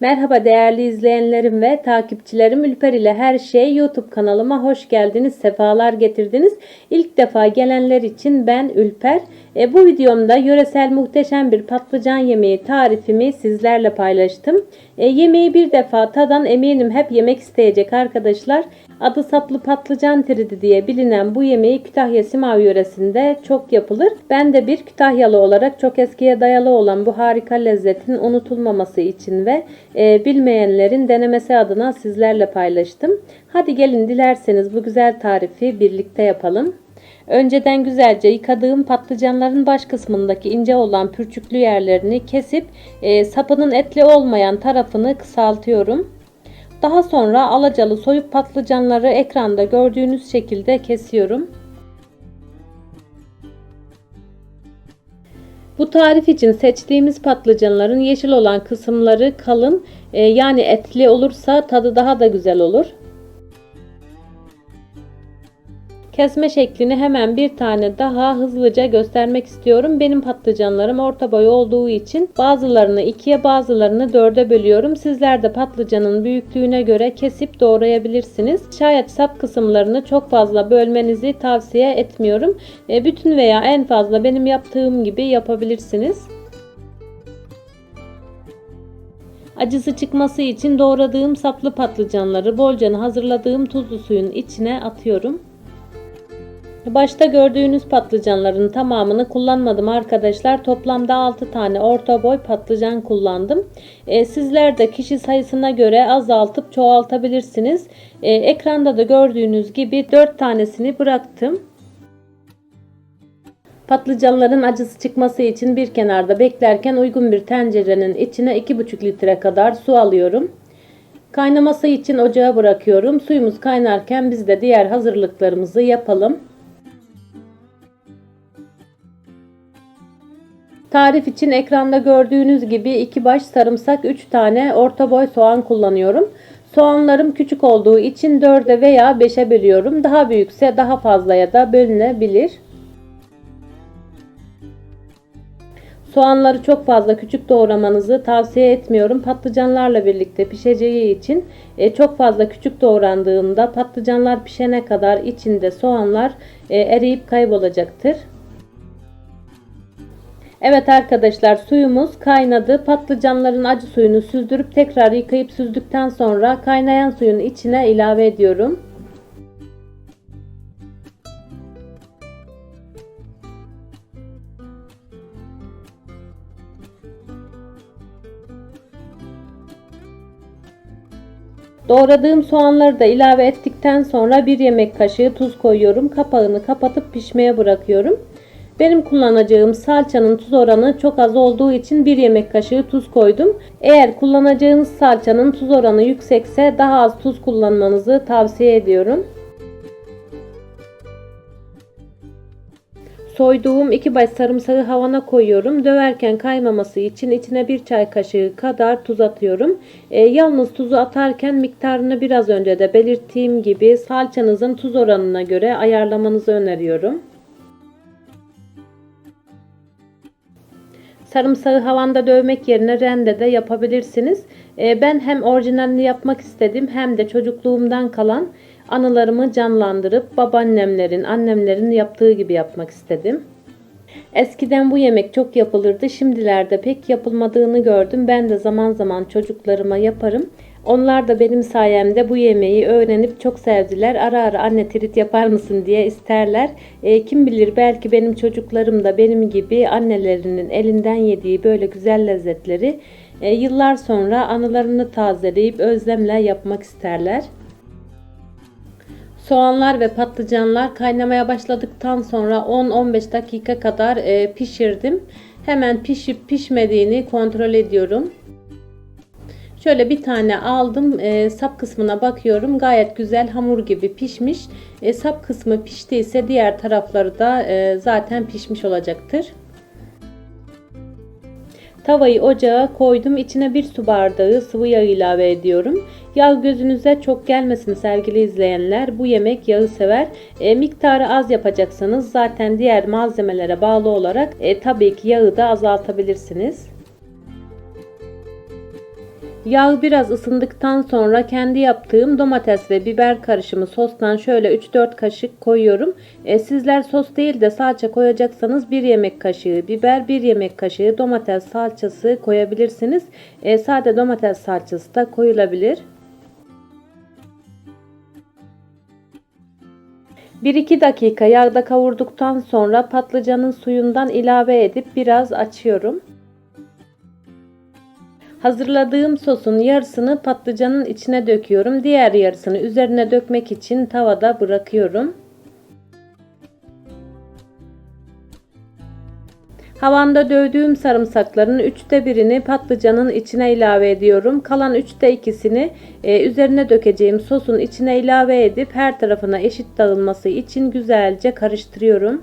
Merhaba değerli izleyenlerim ve takipçilerim Ülper ile her şey YouTube kanalıma hoş geldiniz, sefalar getirdiniz. İlk defa gelenler için ben Ülper. E, bu videomda yöresel muhteşem bir patlıcan yemeği tarifimi sizlerle paylaştım. E, yemeği bir defa tadan eminim hep yemek isteyecek arkadaşlar. Adı saplı patlıcan tridi diye bilinen bu yemeği Kütahya Simav yöresinde çok yapılır. Ben de bir Kütahyalı olarak çok eskiye dayalı olan bu harika lezzetin unutulmaması için ve e, bilmeyenlerin denemesi adına sizlerle paylaştım. Hadi gelin dilerseniz bu güzel tarifi birlikte yapalım. Önceden güzelce yıkadığım patlıcanların baş kısmındaki ince olan pürçüklü yerlerini kesip e, sapının etli olmayan tarafını kısaltıyorum. Daha sonra alacalı soyup patlıcanları ekranda gördüğünüz şekilde kesiyorum. Bu tarif için seçtiğimiz patlıcanların yeşil olan kısımları kalın e, yani etli olursa tadı daha da güzel olur. Kesme şeklini hemen bir tane daha hızlıca göstermek istiyorum. Benim patlıcanlarım orta boy olduğu için bazılarını ikiye bazılarını dörde bölüyorum. Sizler de patlıcanın büyüklüğüne göre kesip doğrayabilirsiniz. Şayet sap kısımlarını çok fazla bölmenizi tavsiye etmiyorum. E, bütün veya en fazla benim yaptığım gibi yapabilirsiniz. Acısı çıkması için doğradığım saplı patlıcanları bolcanı hazırladığım tuzlu suyun içine atıyorum. Başta gördüğünüz patlıcanların tamamını kullanmadım arkadaşlar. Toplamda 6 tane orta boy patlıcan kullandım. E, sizler de kişi sayısına göre azaltıp çoğaltabilirsiniz. E, ekranda da gördüğünüz gibi 4 tanesini bıraktım. Patlıcanların acısı çıkması için bir kenarda beklerken uygun bir tencerenin içine 2,5 litre kadar su alıyorum. Kaynaması için ocağa bırakıyorum. Suyumuz kaynarken biz de diğer hazırlıklarımızı yapalım. Tarif için ekranda gördüğünüz gibi 2 baş sarımsak 3 tane orta boy soğan kullanıyorum. Soğanlarım küçük olduğu için 4'e veya 5'e bölüyorum. Daha büyükse daha fazlaya da bölünebilir. Soğanları çok fazla küçük doğramanızı tavsiye etmiyorum. Patlıcanlarla birlikte pişeceği için e, çok fazla küçük doğrandığında patlıcanlar pişene kadar içinde soğanlar e, eriyip kaybolacaktır. Evet arkadaşlar suyumuz kaynadı. Patlıcanların acı suyunu süzdürüp tekrar yıkayıp süzdükten sonra kaynayan suyun içine ilave ediyorum. Doğradığım soğanları da ilave ettikten sonra bir yemek kaşığı tuz koyuyorum. Kapağını kapatıp pişmeye bırakıyorum. Benim kullanacağım salçanın tuz oranı çok az olduğu için bir yemek kaşığı tuz koydum. Eğer kullanacağınız salçanın tuz oranı yüksekse daha az tuz kullanmanızı tavsiye ediyorum. Soyduğum iki baş sarımsağı havana koyuyorum. Döverken kaymaması için içine bir çay kaşığı kadar tuz atıyorum. E, yalnız tuzu atarken miktarını biraz önce de belirttiğim gibi salçanızın tuz oranına göre ayarlamanızı öneriyorum. Sarımsağı havanda dövmek yerine rendede yapabilirsiniz. Ee, ben hem orijinalini yapmak istedim hem de çocukluğumdan kalan anılarımı canlandırıp babaannemlerin, annemlerin yaptığı gibi yapmak istedim. Eskiden bu yemek çok yapılırdı. Şimdilerde pek yapılmadığını gördüm. Ben de zaman zaman çocuklarıma yaparım. Onlar da benim sayemde bu yemeği öğrenip çok sevdiler. Ara ara anne trit yapar mısın diye isterler. E, kim bilir belki benim çocuklarım da benim gibi annelerinin elinden yediği böyle güzel lezzetleri e, yıllar sonra anılarını tazeleyip özlemle yapmak isterler. Soğanlar ve patlıcanlar kaynamaya başladıktan sonra 10-15 dakika kadar e, pişirdim. Hemen pişip pişmediğini kontrol ediyorum. Şöyle bir tane aldım. E, sap kısmına bakıyorum. Gayet güzel hamur gibi pişmiş. E, sap kısmı piştiyse diğer tarafları da e, zaten pişmiş olacaktır. Tavayı ocağa koydum. İçine bir su bardağı sıvı yağ ilave ediyorum. Yağ gözünüze çok gelmesin sevgili izleyenler. Bu yemek yağı sever. E, miktarı az yapacaksanız zaten diğer malzemelere bağlı olarak e, tabii ki yağı da azaltabilirsiniz. Yağ biraz ısındıktan sonra kendi yaptığım domates ve biber karışımı sostan şöyle 3-4 kaşık koyuyorum. E, sizler sos değil de salça koyacaksanız 1 yemek kaşığı biber, 1 yemek kaşığı domates salçası koyabilirsiniz. E, sade domates salçası da koyulabilir. 1-2 dakika yağda kavurduktan sonra patlıcanın suyundan ilave edip biraz açıyorum. Hazırladığım sosun yarısını patlıcanın içine döküyorum. Diğer yarısını üzerine dökmek için tavada bırakıyorum. Havanda dövdüğüm sarımsakların üçte birini patlıcanın içine ilave ediyorum. Kalan üçte ikisini e, üzerine dökeceğim sosun içine ilave edip her tarafına eşit dağılması için güzelce karıştırıyorum.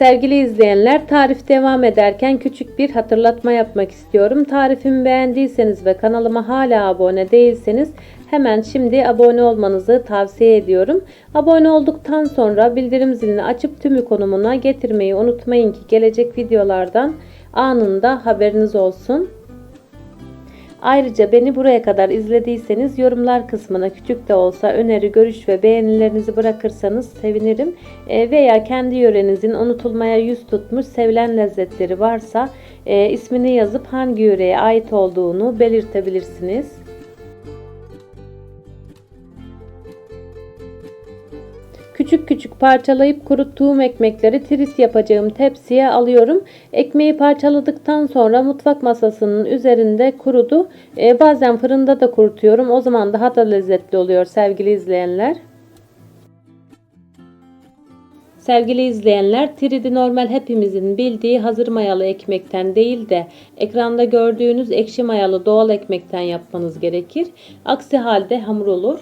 Sevgili izleyenler tarif devam ederken küçük bir hatırlatma yapmak istiyorum. Tarifimi beğendiyseniz ve kanalıma hala abone değilseniz hemen şimdi abone olmanızı tavsiye ediyorum. Abone olduktan sonra bildirim zilini açıp tümü konumuna getirmeyi unutmayın ki gelecek videolardan anında haberiniz olsun. Ayrıca beni buraya kadar izlediyseniz yorumlar kısmına küçük de olsa öneri, görüş ve beğenilerinizi bırakırsanız sevinirim. E, veya kendi yörenizin unutulmaya yüz tutmuş sevilen lezzetleri varsa e, ismini yazıp hangi yöreye ait olduğunu belirtebilirsiniz. Küçük küçük parçalayıp kuruttuğum ekmekleri trit yapacağım tepsiye alıyorum. Ekmeği parçaladıktan sonra mutfak masasının üzerinde kurudu. Ee, bazen fırında da kurutuyorum. O zaman daha da lezzetli oluyor sevgili izleyenler. Sevgili izleyenler, tridi normal hepimizin bildiği hazır mayalı ekmekten değil de ekranda gördüğünüz ekşi mayalı doğal ekmekten yapmanız gerekir. Aksi halde hamur olur.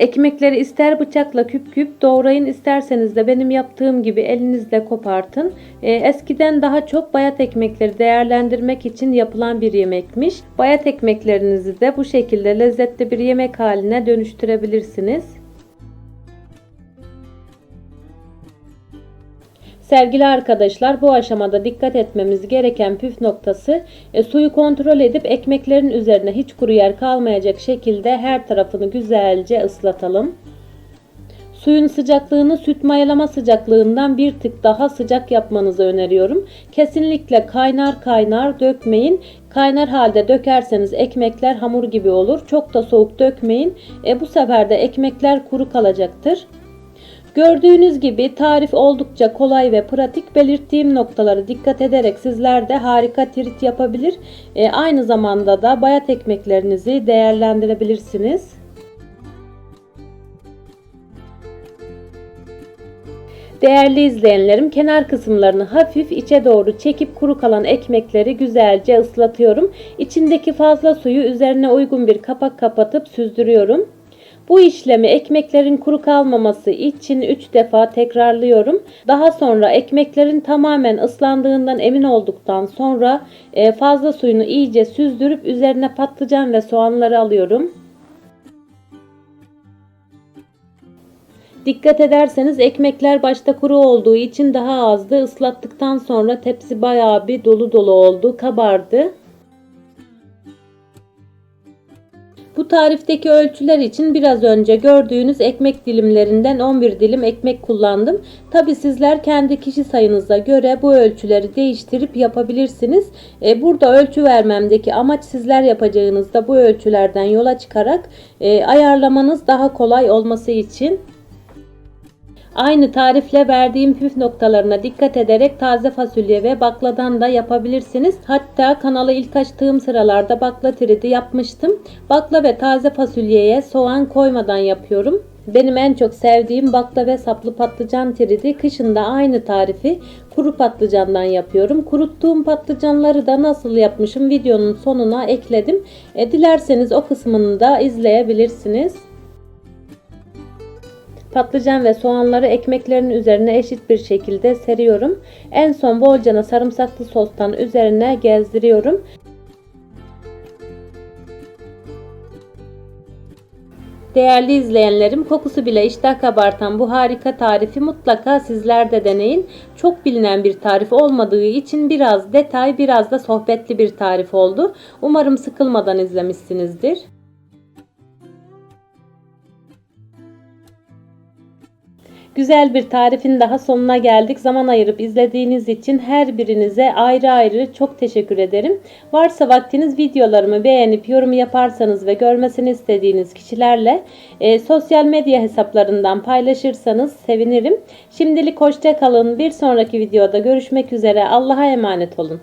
Ekmekleri ister bıçakla küp küp doğrayın isterseniz de benim yaptığım gibi elinizle kopartın. E, eskiden daha çok bayat ekmekleri değerlendirmek için yapılan bir yemekmiş. Bayat ekmeklerinizi de bu şekilde lezzetli bir yemek haline dönüştürebilirsiniz. Sevgili arkadaşlar bu aşamada dikkat etmemiz gereken püf noktası e, suyu kontrol edip ekmeklerin üzerine hiç kuru yer kalmayacak şekilde her tarafını güzelce ıslatalım. Suyun sıcaklığını süt mayalama sıcaklığından bir tık daha sıcak yapmanızı öneriyorum. Kesinlikle kaynar kaynar dökmeyin. Kaynar halde dökerseniz ekmekler hamur gibi olur. Çok da soğuk dökmeyin. E, bu sefer de ekmekler kuru kalacaktır. Gördüğünüz gibi tarif oldukça kolay ve pratik. Belirttiğim noktaları dikkat ederek sizler de harika trit yapabilir. E, aynı zamanda da bayat ekmeklerinizi değerlendirebilirsiniz. Değerli izleyenlerim kenar kısımlarını hafif içe doğru çekip kuru kalan ekmekleri güzelce ıslatıyorum. İçindeki fazla suyu üzerine uygun bir kapak kapatıp süzdürüyorum. Bu işlemi ekmeklerin kuru kalmaması için 3 defa tekrarlıyorum. Daha sonra ekmeklerin tamamen ıslandığından emin olduktan sonra e, fazla suyunu iyice süzdürüp üzerine patlıcan ve soğanları alıyorum. Dikkat ederseniz ekmekler başta kuru olduğu için daha azdı. Islattıktan sonra tepsi bayağı bir dolu dolu oldu, kabardı. Bu tarifteki ölçüler için biraz önce gördüğünüz ekmek dilimlerinden 11 dilim ekmek kullandım. Tabi sizler kendi kişi sayınıza göre bu ölçüleri değiştirip yapabilirsiniz. E, burada ölçü vermemdeki amaç sizler yapacağınızda bu ölçülerden yola çıkarak e, ayarlamanız daha kolay olması için. Aynı tarifle verdiğim püf noktalarına dikkat ederek taze fasulye ve bakladan da yapabilirsiniz. Hatta kanalı ilk açtığım sıralarda bakla tridi yapmıştım. Bakla ve taze fasulyeye soğan koymadan yapıyorum. Benim en çok sevdiğim bakla ve saplı patlıcan tridi. Kışında aynı tarifi kuru patlıcandan yapıyorum. Kuruttuğum patlıcanları da nasıl yapmışım videonun sonuna ekledim. E, dilerseniz o kısmını da izleyebilirsiniz. Patlıcan ve soğanları ekmeklerin üzerine eşit bir şekilde seriyorum. En son bolcana sarımsaklı sostan üzerine gezdiriyorum. Değerli izleyenlerim, kokusu bile iştah kabartan bu harika tarifi mutlaka sizler de deneyin. Çok bilinen bir tarif olmadığı için biraz detay, biraz da sohbetli bir tarif oldu. Umarım sıkılmadan izlemişsinizdir. Güzel bir tarifin daha sonuna geldik. Zaman ayırıp izlediğiniz için her birinize ayrı ayrı çok teşekkür ederim. Varsa vaktiniz videolarımı beğenip yorum yaparsanız ve görmesini istediğiniz kişilerle e, sosyal medya hesaplarından paylaşırsanız sevinirim. Şimdilik hoşça kalın. Bir sonraki videoda görüşmek üzere. Allah'a emanet olun.